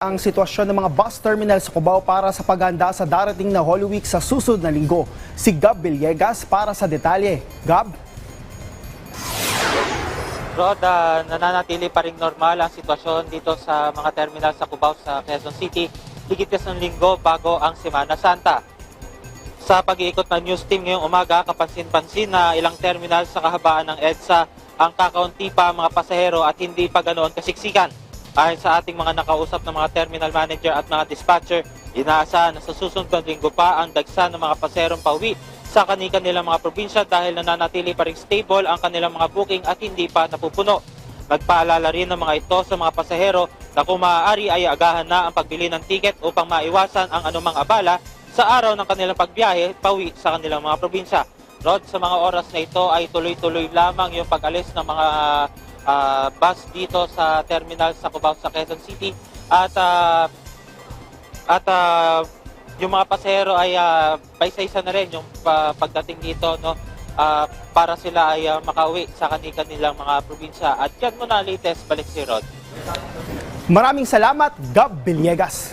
ang sitwasyon ng mga bus terminal sa Cubao para sa paghanda sa darating na Holy Week sa susunod na linggo. Si Gab Villegas para sa detalye. Gab? Rod, ah, nananatili pa rin normal ang sitwasyon dito sa mga terminal sa Cubao sa Quezon City. Higit isang linggo bago ang Semana Santa. Sa pag-iikot ng news team ngayong umaga, kapansin-pansin na ilang terminal sa kahabaan ng EDSA ang kakaunti pa mga pasahero at hindi pa ganoon kasiksikan. Ayon sa ating mga nakausap ng mga terminal manager at mga dispatcher, inaasahan na sa susunod linggo pa ang dagsa ng mga pasaherong pauwi sa kanilang mga probinsya dahil nananatili pa rin stable ang kanilang mga booking at hindi pa napupuno. Nagpaalala rin ng mga ito sa mga pasahero na kung maaari ay agahan na ang pagbili ng tiket upang maiwasan ang anumang abala sa araw ng kanilang pagbiyahe pauwi sa kanilang mga probinsya. Rod, sa mga oras na ito ay tuloy-tuloy lamang yung pag-alis ng mga ah, bus dito sa terminal sa Cubao sa Quezon City at ah, at ah, yung mga pasahero ay uh, paisa-isa na rin yung pa- pagdating dito no ah, para sila ay ah, makauwi sa kanilang mga probinsya. At yan muna latest balik si Rod. Maraming salamat, Gab Villegas.